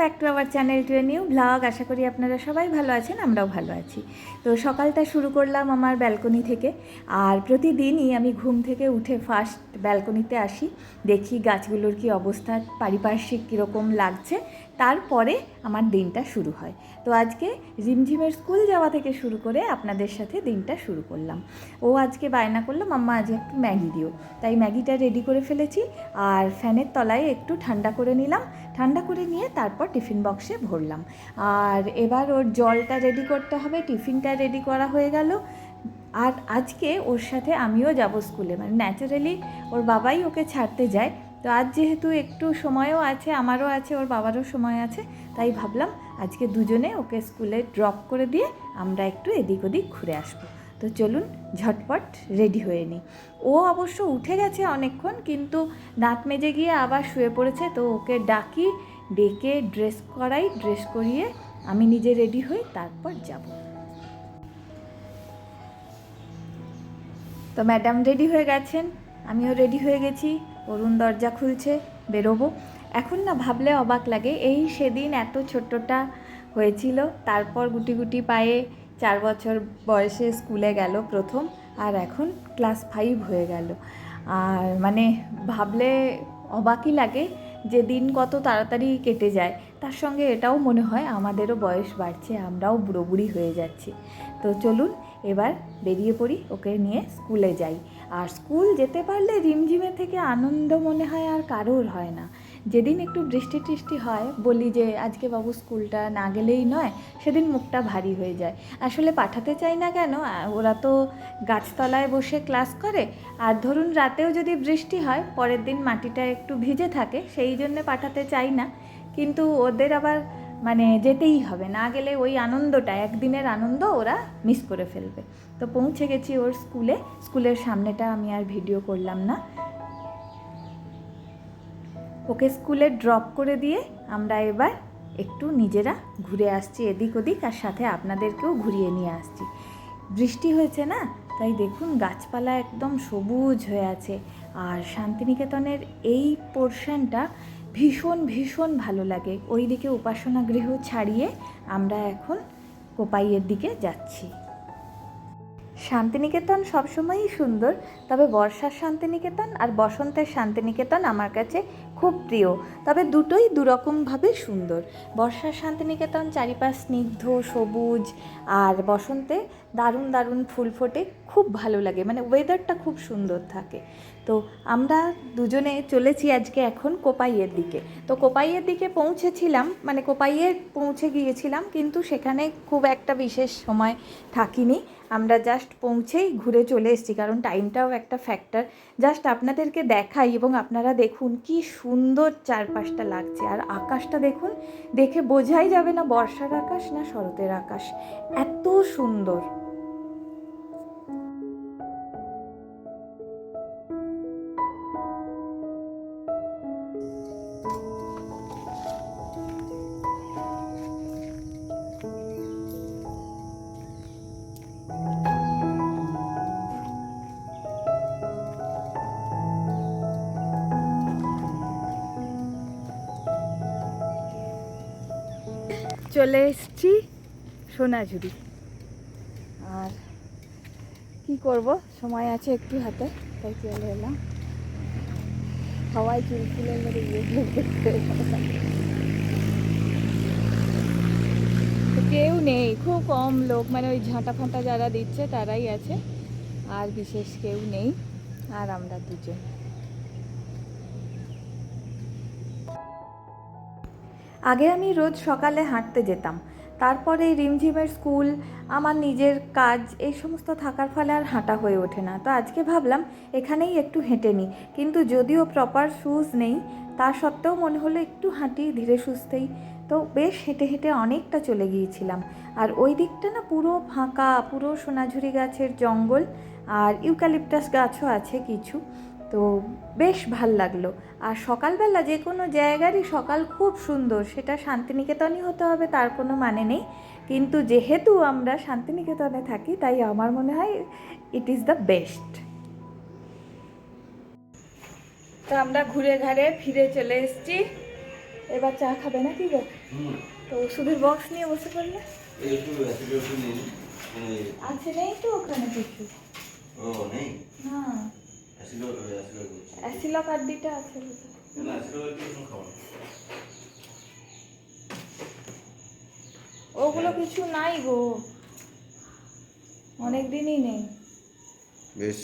Back to our channel to a new blog. আশা করি আপনারা সবাই ভালো আছেন, আমরাও ভালো আছি। তো সকালটা শুরু করলাম আমার ব্যালকনি থেকে, আর প্রতিদিনই আমি ঘুম থেকে উঠে ফার্স্ট ব্যালকনিতে আসি, দেখি গাছগুলোর কি অবস্থা, পারিপার্শ্বিক কীরকম লাগছে তারপরে আমার দিনটা শুরু হয়। তো আজকে ঝিমঝিমের স্কুল যাওয়া থেকে শুরু করে আপনাদের সাথে দিনটা শুরু করলাম। ও আজকে বায়না করল, মাম্মা, আজ একটু ম্যাগি দিও। তাই ম্যাগিটা রেডি করে ফেলেছি আর ফ্যানের তলায় একটু ঠান্ডা করে নিলাম। ঠান্ডা করে নিয়ে তারপর টিফিন বক্সে ভরলাম। আর এবার ওর জলটা রেডি করতে হবে, টিফিনটা রেডি করা হয়ে গেল। আর আজকে ওর সাথে আমিও যাব স্কুলে। মানে ন্যাচারালি ওর বাবাই ওকে ছাড়তে যায়। তো আজ যেহেতু একটু সময়ও আছে, আমারও আছে, ওর বাবারও সময় আছে, তাই ভাবলাম আজকে দুজনে ওকে স্কুলে ড্রপ করে দিয়ে আমরা একটু এদিক ওদিক ঘুরে আসব। তো চলুন ঝটপট রেডি হয়ে নিই। ও অবশ্য উঠে গেছে অনেকক্ষণ, কিন্তু দাঁত মেজে গিয়ে আবার শুয়ে পড়েছে, তো ওকে ডাকি, ডেকে ড্রেস করাই, ড্রেস করিয়ে আমি নিজে রেডি হই, তারপর যাব। তো ম্যাডাম রেডি হয়ে গেছেন? আমিও রেডি হয়ে গেছি। অরুণ দরজা খুলছে, বেরোবো। এখন না ভাবলে অবাক লাগে, এই সেদিন এত ছোট্টটা হয়েছিল। তারপর গুটি গুটি পায়ে চার বছর বয়সে স্কুলে গেল প্রথম, আর এখন ক্লাস ফাইভ হয়ে গেল। আর মানে ভাবলে অবাকই লাগে যে দিন কত তাড়াতাড়ি কেটে যায়। তার সঙ্গে এটাও মনে হয় আমাদেরও বয়স বাড়ছে, আমরাও বুড়ো বুড়ি হয়ে যাচ্ছি। তো চলুন এবার বেরিয়ে পড়ি, ওকে নিয়ে স্কুলে যাই। আর স্কুল যেতে পারলে রিমঝিমে থেকে আনন্দ মনে হয় আর কারোর হয় না। যেদিন একটু বৃষ্টি টিষ্টি হয়, বলি যে আজকে বাবু স্কুলটা না গেলেই নয়, সেদিন মুখটা ভারী হয়ে যায়। আসলে পাঠাতে চাই না কেন? ওরা তো গাছতলায় বসে ক্লাস করে। আর ধরুন রাতেও যদি বৃষ্টি হয়, পরের দিন মাটিটা একটু ভিজে থাকে, সেই জন্যে পাঠাতে চাই না। কিন্তু ওদের আবার মানে যেতেই হবে, না গেলে ওই আনন্দটা, একদিনের আনন্দ ওরা মিস করে ফেলবে। তো পৌঁছে গেছি ওর স্কুলে, স্কুলের সামনেটা আমি আর ভিডিও করলাম না। ওকে স্কুলে ড্রপ করে দিয়ে আমরা এবার একটু নিজেরা ঘুরে আসছি এদিক ওদিক, আর সাথে আপনাদেরকেও ঘুরিয়ে নিয়ে আসছি। বৃষ্টি হয়েছে না? তাই দেখুন গাছপালা একদম সবুজ হয়ে আছে। আর শান্তিনিকেতনের এই পোর্শনটা ভীষণ ভীষণ ভালো লাগে। ওই দিকে উপাসনা গৃহ ছাড়িয়ে আমরা এখন কোপাইয়ের দিকে যাচ্ছি। শান্তিনিকেতন সবসময়ই সুন্দর, তবে বর্ষার শান্তিনিকেতন আর বসন্তের শান্তিনিকেতন আমার কাছে খুব প্রিয়। তবে দুটোই দুরকমভাবে সুন্দর। বর্ষার শান্তিনিকেতন চারিপাশ স্নিগ্ধ, সবুজ আর বসন্তে দারুণ দারুণ ফুল ফোটে, খুব ভালো লাগে। মানে ওয়েদারটা খুব সুন্দর থাকে। তো আমরা দুজনে চলেছি আজকে এখন কোপাইয়ের দিকে। তো কোপাইয়ের দিকে পৌঁছেছিলাম মানে কোপাইয়ে পৌঁছে গিয়েছিলাম, কিন্তু সেখানে খুব একটা বিশেষ সময় থাকিনি। আমরা জাস্ট পৌঁছেই ঘুরে চলে এসেছি, কারণ টাইমটাও একটা ফ্যাক্টর জাস্ট আপনাদেরকে দেখাই এবং আপনারা দেখুন কি সুন্দর চারপাশটা লাগছে। আর আকাশটা দেখুন, দেখে বোঝাই যাবে না বর্ষার আকাশ না শরতের আকাশ। এত সুন্দর। চলে এসছি সোনাঝুরি। আর কি করব? সময় আছে একটু হাতে, তাই চলে এলাম। হাওয়ায় চুল দেখতে তো কেউ নেই, খুব কম লোক মানে ওই ঝাঁটা ফাঁটা যারা দিচ্ছে তারাই আছে, আর বিশেষ কেউ নেই, আর আমরা দুজন। আগে আমি রোজ সকালে হাঁটতে যেতাম। তারপরে রিমঝিমের স্কুল, আমার নিজের কাজ, এই সমস্ত থাকার ফলে আর হাঁটা হয়ে ওঠে না। তো আজকে ভাবলাম এখানেই একটু হেঁটে নিই। কিন্তু যদিও প্রপার শ্যুজ নেই, তা সত্ত্বেও মনে হলো একটু হাঁটি, ধীরে সুস্থেই। তো বেশ হেঁটে হেঁটে অনেকটা চলে গিয়েছিলাম। আর ওই দিকটা না পুরো ফাঁকা, পুরো সোনাঝুরি গাছের জঙ্গল, আর ইউক্যালিপটাস গাছও আছে কিছু। তো বেশ ভালো লাগল। আর সকালবেলা যে কোনো জায়গারই সকাল খুব সুন্দর সেটা শান্তিনিকেতনই হতে হবে তার কোনো মানে নেই। কিন্তু যেহেতু আমরা শান্তিনিকেতনে থাকি তাই আমার মনে হয় ইট ইজ দ্য বেস্ট তো আমরা ঘুরে ঘাড়ে ফিরে চলে এসেছি। এবার চা খাবে না কি গো তো ওষুধের বক্স নিয়ে বসে পড়লে? আছে নেই তো ওখানে কিছু? ও নেই? না। অ্যাসিলক আড্ডিটা আছে ওগুলো কিছু নাই গো। অনেক দিনই নেই। বেশ।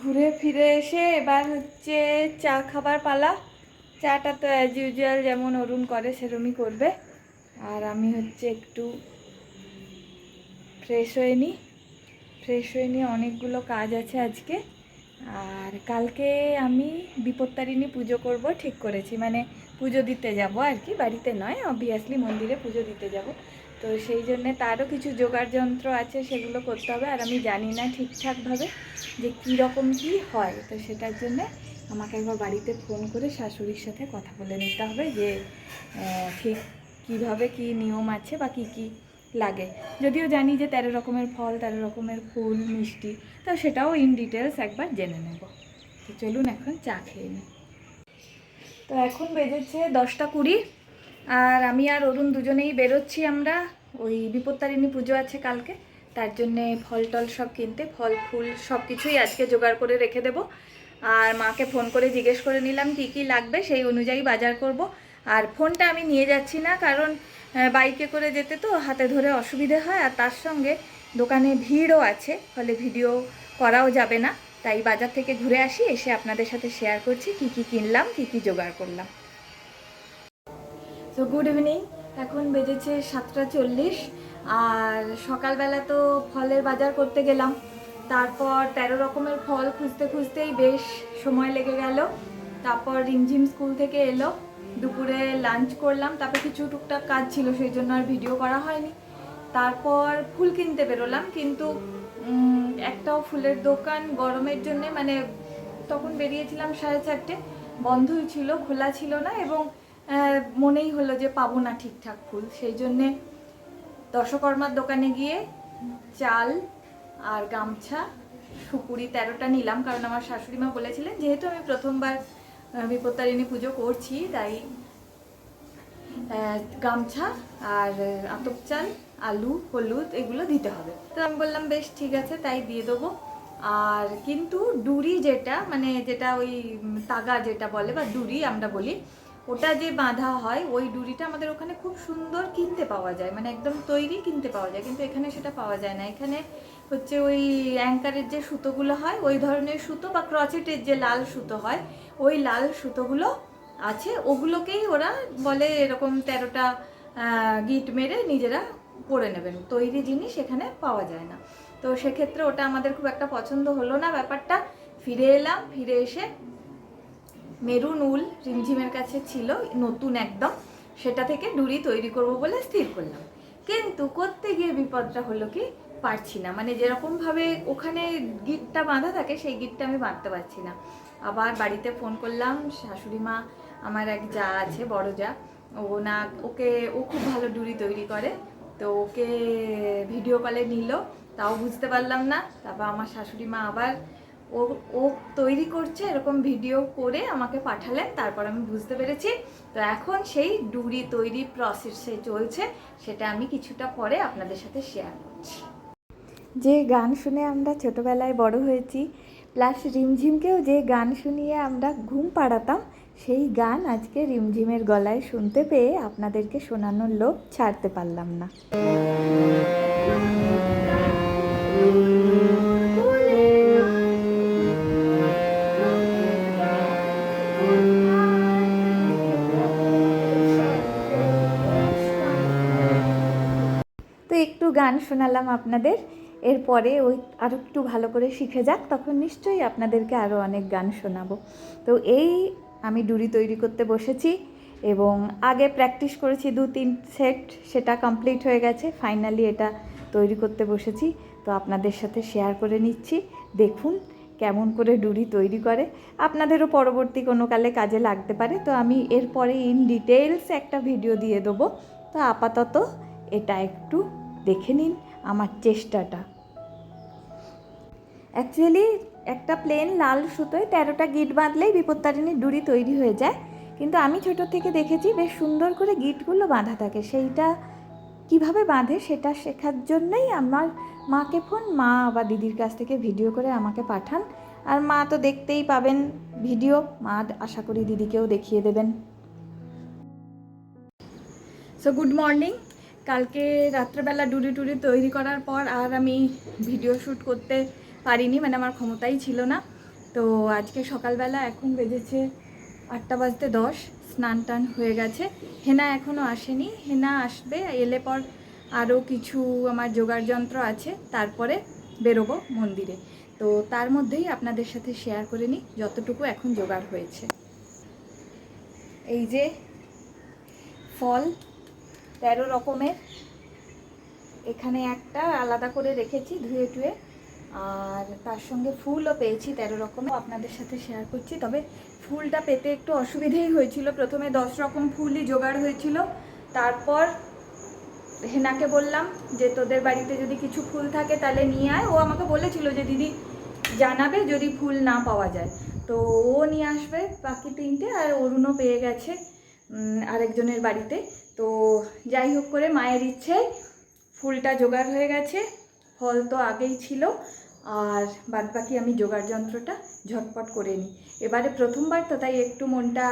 ঘুরে ফিরে এসে এবার হচ্ছে চা খাবার পালা। চাটা তো অ্যাজ ইউজুয়াল যেমন অরুণ করে সেরমই করবে। আর আমি হচ্ছে একটু ফ্রেশ হয়ে নিই ফ্রেশ হয়ে নিয়ে অনেকগুলো কাজ আছে আজকে। আর কালকে আমি বিপত্তারিণী পুজো করব, ঠিক করেছি। মানে পুজো দিতে যাব আর কি, বাড়িতে নয় অবভিয়াসলি মন্দিরে পুজো দিতে যাব। তো সেই জন্যে তারও কিছু জোগাড় যন্ত্র আছে, সেগুলো করতে হবে। আর আমি জানি না ঠিকঠাকভাবে যে কী রকম কী হয়। তো সেটার জন্যে আমাকে একবার বাড়িতে ফোন করে শাশুড়ির সাথে কথা বলে নিতে হবে যে ঠিক কীভাবে কী নিয়ম আছে বা কী কী লাগে। যদিও জানি যে তেরো রকমের ফল, তেরো রকমের ফুল, মিষ্টি, তো সেটাও ইন ডিটেলস একবার জেনে নেব। তো চলুন এখন চা খেয়ে নিই। তো এখন বেজেছে দশটা কুড়ি, আর আমি আর অরুণ দুজনেই বেরোচ্ছি আমরা। ওই বিপত্তারিণী পুজো আছে কালকে, তার জন্যে ফল টল সব কিনতে, ফল, ফুল সব কিছুই আজকে জোগাড় করে রেখে দেবো। আর মাকে ফোন করে জিজ্ঞেস করে নিলাম কী কী লাগবে, সেই অনুযায়ী বাজার করব। আর ফোনটা আমি নিয়ে যাচ্ছি না, কারণ বাইকে করে যেতে তো হাতে ধরে অসুবিধে হয়, আর তার সঙ্গে দোকানে ভিড়ও আছে, ফলে ভিডিও করাও যাবে না। তাই বাজার থেকে ঘুরে আসি, এসে আপনাদের সাথে শেয়ার করছি কি কি কিনলাম, কি কি জোগাড় করলাম। তো গুড ইভিনিং এখন বেজেছে সাতটা চল্লিশ, আর সকালবেলা তো ফলের বাজার করতে গেলাম। তারপর তেরো রকমের ফল খুঁজতে খুঁজতেই বেশ সময় লেগে গেল। তারপর রিমঝিম স্কুল থেকে এলো। দুপুরে লাঞ্চ করলাম, তারপর কিছু টুকটাক কাজ ছিল, সেই জন্য আর ভিডিও করা হয়নি। তারপর ফুল কিনতে বেরোলাম, কিন্তু একটাও ফুলের দোকান গরমের জন্য মানে তখন বেরিয়েছিলাম সাড়ে চারটে, বন্ধই ছিল, খোলা ছিল না এবং মনেই হলো যে পাবো না ঠিকঠাক ফুল। সেই জন্যে দশকর্মার দোকানে গিয়ে চাল আর গামছা, সুপুরি তেরোটা নিলাম, কারণ আমার শাশুড়ি মা বলেছিলেন, যেহেতু আমি প্রথমবার বিপত্তারিণী পুজো করছি, তাই গামছা আর আতপ চাল, আলু, হলুদ এগুলো দিতে হবে। তো আমি বললাম, বেশ, ঠিক আছে, তাই দিয়ে দেবো। আর কিন্তু, ডুরি যেটা মানে যেটা ওই তাগা যেটা বলে বা ডুরি আমরা বলি ওটা যে বাঁধা হয়, ওই ডুরিটা আমাদের ওখানে খুব সুন্দর কিনতে পাওয়া যায়। মানে একদম তৈরি কিনতে পাওয়া যায়, কিন্তু এখানে সেটা পাওয়া যায় না। এখানে হচ্ছে ওই অ্যাঙ্কারের যে সুতোগুলো হয়, ওই ধরনের সুতো বা ক্রচেটের যে লাল সুতো হয়, ওই লাল সুতোগুলো আছে। ওগুলোকেই ওরা বলে এরকম তেরোটা গিট মেরে নিজেরা করে নেবেন। তৈরি জিনিস এখানে পাওয়া যায় না। তো সেক্ষেত্রে ওটা আমাদের খুব একটা পছন্দ হলো না ব্যাপারটা। ফিরে এলাম, ফিরে এসে মেরুন উল রিমঝিমের কাছে ছিল, নতুন একদম। সেটা থেকে ডুরি তৈরি করব বলে স্থির করলাম। কিন্তু করতে গিয়ে বিপদটা হলো কি? পারছি না। মানে যেরকমভাবে ওখানে গিটটা বাঁধা থাকে, সেই গিটটা আমি বাঁধতে পারছি না। আবার বাড়িতে ফোন করলাম, শাশুড়ি মা, আমার এক যা আছে, বড় যা, ও না, ওকে, ও খুব ভালো ডুরি তৈরি করে। তো ওকে ভিডিও কলে নিল, তাও বুঝতে পারলাম না। তারপর আমার শাশুড়ি মা আবার ও ও তৈরি করছে, এরকম ভিডিও করে আমাকে পাঠালেন, তারপর আমি বুঝতে পেরেছি। তো এখন সেই ডুরি তৈরি প্রসেসে চলছে, সেটা আমি কিছুটা পরে আপনাদের সাথে শেয়ার করছি। যে গান শুনে আমরা ছোটোবেলায় বড় হয়েছি প্লাস রিমঝিমকেও যে গান শুনিয়ে আমরা ঘুম পাড়াতাম, সেই গান আজকে রিমঝিমের গলায় শুনতে পেয়ে আপনাদেরকে শোনানোর লোভ ছাড়তে পারলাম না। গান শোনালাম আপনাদের। এরপরে ওই আরও একটু ভালো করে শিখে যাক, তখন নিশ্চয়ই আপনাদেরকে আরও অনেক গান শোনাবো। তো এই আমি ডুরি তৈরি করতে বসেছি এবং আগে প্র্যাকটিস করেছি দু তিন সেট, সেটা কমপ্লিট হয়ে গেছে, ফাইনালি এটা তৈরি করতে বসেছি। তো আপনাদের সাথে শেয়ার করে নিচ্ছি, দেখুন কেমন করে ডুরি তৈরি করে। আপনাদেরও পরবর্তী কোনো কালে কাজে লাগতে পারে, তো আমি এরপরে ইন ডিটেলস একটা ভিডিও দিয়ে দেবো। তো আপাতত এটা একটু দেখে নিন আমার চেষ্টাটা। অ্যাকচুয়ালি একটা প্লেন লাল সুতোয় তেরোটা গিট বাঁধলেই বিপত্তারিণীর ডুরি তৈরি হয়ে যায়। কিন্তু আমি ছোট থেকে দেখেছি বেশ সুন্দর করে গিটগুলো বাঁধা থাকে। সেইটা কীভাবে বাঁধে সেটা শেখার জন্যই আমার মাকে ফোন, মা বা দিদির কাছ থেকে ভিডিও করে আমাকে পাঠান। আর মা তো দেখতেই পাবেন ভিডিও, মা আশা করি দিদিকেও দেখিয়ে দেবেন। সো গুড মর্নিং কালকে রাত্রেবেলা ডুরি টুরি তৈরি করার পর আর আমি ভিডিও শ্যুট করতে পারিনি মানে আমার ক্ষমতাই ছিল না। তো আজকে সকালবেলা এখন বেজেছে আটটা বাজতে দশ, স্নান টান হয়ে গেছে। হেনা এখনও আসেনি, হেনা আসবে, এলে পর আরও কিছু আমার জোগাড় যন্ত্র আছে, তারপরে বেরোবো মন্দিরে। তো তার মধ্যেই আপনাদের সাথে শেয়ার করে নিই যতটুকু এখন জোগাড় হয়েছে। এই যে ফল তেরো রকমের। এখানে একটা আলাদা করে রেখেছি ধুয়ে টুয়ে। আর তার সঙ্গে ফুলও পেয়েছি তেরো রকম আপনাদের সাথে শেয়ার করছি। তবে ফুলটা পেতে একটু অসুবিধেই হয়েছিল। প্রথমে দশ রকম ফুলই জোগাড় হয়েছিল। তারপর হেনাকে বললাম যে, তোদের বাড়িতে যদি কিছু ফুল থাকে তাহলে নিয়ে আয়। ও আমাকে বলেছিল যে, দিদি জানাবে যদি ফুল না পাওয়া যায়। তো ও নিয়ে আসবে বাকি তিনটে। আর অরুণও পেয়ে গেছে। আরেকজনের বাড়িতে। তো যাই হোক করে মায়ের ইচ্ছে ফুলটা জোগাড় হয়ে গেছে। ফল তো আগেই ছিল। আর বাদ বাকি আমি জোগাড় যন্ত্রটা ঝটপট করে নিই। এবারে প্রথমবার তো তাই একটু মনটা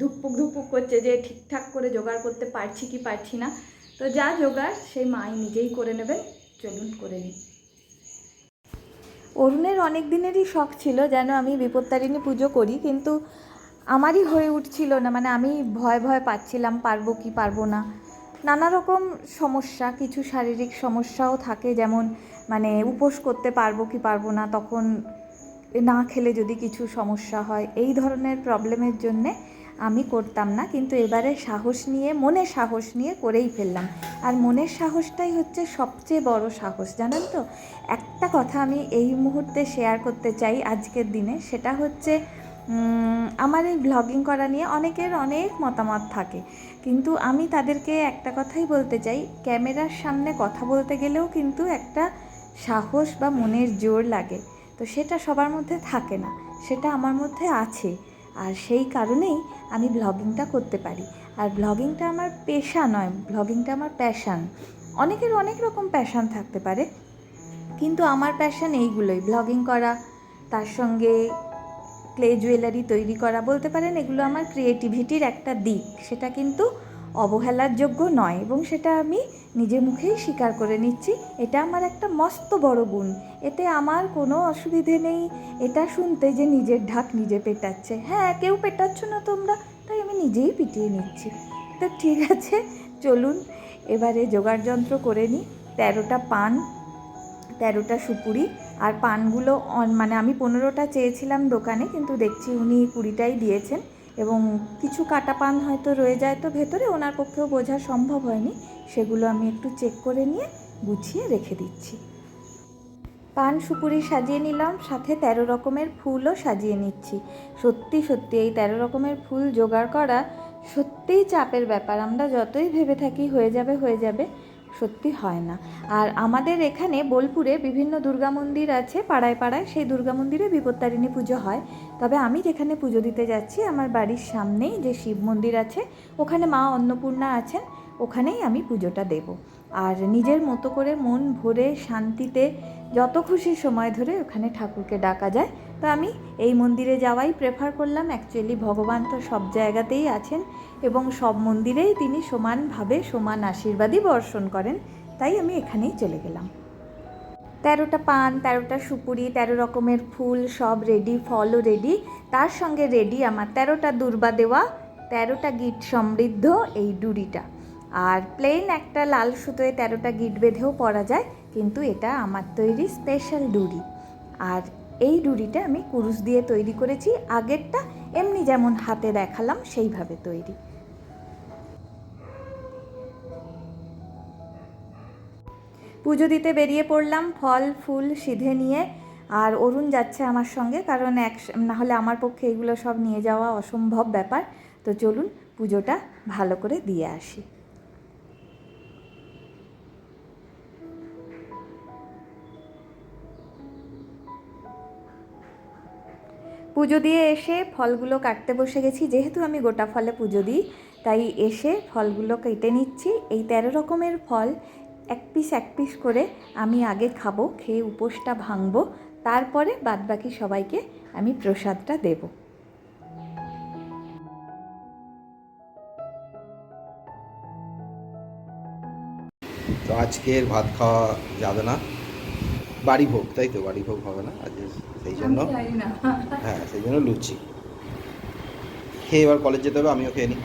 ধুকপুক ধুকপুক করছে যে ঠিকঠাক করে জোগাড় করতে পারছি কি পারছি না। তো যা জোগাড় সেই মাই নিজেই করে নেবেন চলুন করে নিই। অরুণের অনেক দিনেরই শখ ছিল যেন আমি বিপত্তারিণী পুজো করি, কিন্তু আমারই হয়ে উঠছিল না মানে আমি ভয় ভয় পাচ্ছিলাম, পারব কি পারব না। নানা রকম সমস্যা, কিছু শারীরিক সমস্যাও থাকে, যেমন মানে উপোস করতে পারব কি পারব না, তখন না খেলে যদি কিছু সমস্যা হয়, এই ধরনের প্রবলেমের জন্যে আমি করতাম না, কিন্তু এবারে সাহস নিয়ে মনে সাহস নিয়ে করেই ফেললাম। আর মনের সাহসটাই হচ্ছে সবচেয়ে বড় সাহস, জানেন তো? একটা কথা আমি এই মুহূর্তে শেয়ার করতে চাই আজকের দিনে, সেটা হচ্ছে আমার এই ব্লগিং করা নিয়ে অনেকের অনেক মতামত থাকে। কিন্তু আমি তাদেরকে একটা কথাই বলতে চাই, ক্যামেরার সামনে কথা বলতে গেলেও কিন্তু একটা সাহস বা মনের জোর লাগে। তো সেটা সবার মধ্যে থাকে না, সেটা আমার মধ্যে আছে। আর সেই কারণেই আমি ব্লগিংটা করতে পারি। আর ব্লগিংটা আমার পেশা নয় ব্লগিংটা আমার প্যাশান অনেকের অনেক রকম প্যাশান থাকতে পারে, কিন্তু আমার প্যাশান এইগুলোই। ব্লগিং করা, তার সঙ্গে ক্লে জুয়েলারি তৈরি করা বলতে পারেন, এগুলো আমার ক্রিয়েটিভিটির একটা দিক। সেটা কিন্তু অবহেলার যোগ্য নয় এবং সেটা আমি নিজে মুখেই স্বীকার করে নিচ্ছি, এটা আমার একটা মস্ত বড় গুণ। এতে আমার কোনো অসুবিধে নেই, এটা শুনতে যে নিজের ঢাক নিজে পেটাচ্ছে। হ্যাঁ কেউ পেটাচ্ছ না তোমরা, তাই আমি নিজেই পিটিয়ে নিচ্ছি। তো ঠিক আছে, চলুন, এবারে জোগাড় যন্ত্র করে নিই। তেরোটা পান, তেরোটা সুপুরি আর পানগুলো মানে আমি পনেরোটা চেয়েছিলাম দোকানে, কিন্তু দেখছি উনি কুড়িটাই দিয়েছেন এবং কিছু কাটা পান হয়তো রয়ে যায় তো ভেতরে, ওনার পক্ষেও বোঝা সম্ভব হয়নি। সেগুলো আমি একটু চেক করে নিয়ে গুছিয়ে রেখে দিচ্ছি। পান সুপুরি সাজিয়ে নিলাম, সাথে তেরো রকমের ফুলও সাজিয়ে নিচ্ছি। সত্যি সত্যি, এই তেরো রকমের ফুল জোগাড় করা সত্যিই চাপের ব্যাপার। আমরা যতই ভেবে থাকি হয়ে যাবে হয়ে যাবে। সত্যি হয় না। আর আমাদের এখানে বোলপুরে বিভিন্ন দুর্গা মন্দির আছে, পাড়ায় পাড়ায় সেই দুর্গা মন্দিরে বিপত্তারিণী পুজো হয়। তবে আমি যেখানে পুজো দিতে যাচ্ছি, আমার বাড়ির সামনেই যে শিব মন্দির আছে, ওখানে মা অন্নপূর্ণা আছেন, ওখানেই আমি পুজোটা দেব। আর নিজের মতো করে মন ভরে শান্তিতে যত খুশি সময় ধরে ওখানে ঠাকুরকে ডাকা যায় তো আমি এই মন্দিরে যাওয়াই প্রেফার করলাম। অ্যাকচুয়ালি ভগবান তো সব জায়গাতেই আছেন এবং সব মন্দিরেই তিনি সমানভাবে সমান আশীর্বাদই বর্ষণ করেন। তাই আমি এখানেই চলে গেলাম। তেরোটা পান, তেরোটা সুপুরি, তেরো রকমের ফুল সব রেডি ফলও রেডি তার সঙ্গে রেডি আমার তেরোটা দুর্বা দেওয়া, তেরোটা গিট সমৃদ্ধ এই ডুরিটা আর প্লেন একটা লাল সুতোয় তেরোটা গিট বেঁধেও পরা যায়, কিন্তু এটা আমার তৈরি স্পেশাল ডুরি আর এই ডুরিটা আমি কুরুশ দিয়ে তৈরি করেছি। আগেরটা এমনি যেমন হাতে দেখালাম, সেইভাবে তৈরি। পুজো দিতে বেরিয়ে পড়লাম, ফল, ফুল সিধে নিয়ে। আর অরুণ যাচ্ছে আমার সঙ্গে, কারণ এক নাহলে আমার পক্ষে এগুলো সব নিয়ে যাওয়া অসম্ভব ব্যাপার। তো চলুন পুজোটা ভালো করে দিয়ে আসি। পুজো দিয়ে এসে ফলগুলো কাটতে বসে গেছি। যেহেতু আমি গোটা ফলে পুজো দিই, তাই এসে ফলগুলো কেটে নিচ্ছি। এই তেরো রকমের ফল এক পিস এক পিস করে আমি আগে খাব, খেয়ে উপোসটা ভাঙবো, তারপরে বাদবাকি সবাইকে আমি প্রসাদটা দেবো। তো আজকের ভাত খাওয়া যাবে না। বাড়ি ভোগ তাই তো? বাড়ি ভোগ হবে না? আজ সেই জন্য হ্যাঁ সেই জন্য লুচি। খেয়ে এবার কলেজ যেতে হবে আমিও খেয়ে নিই।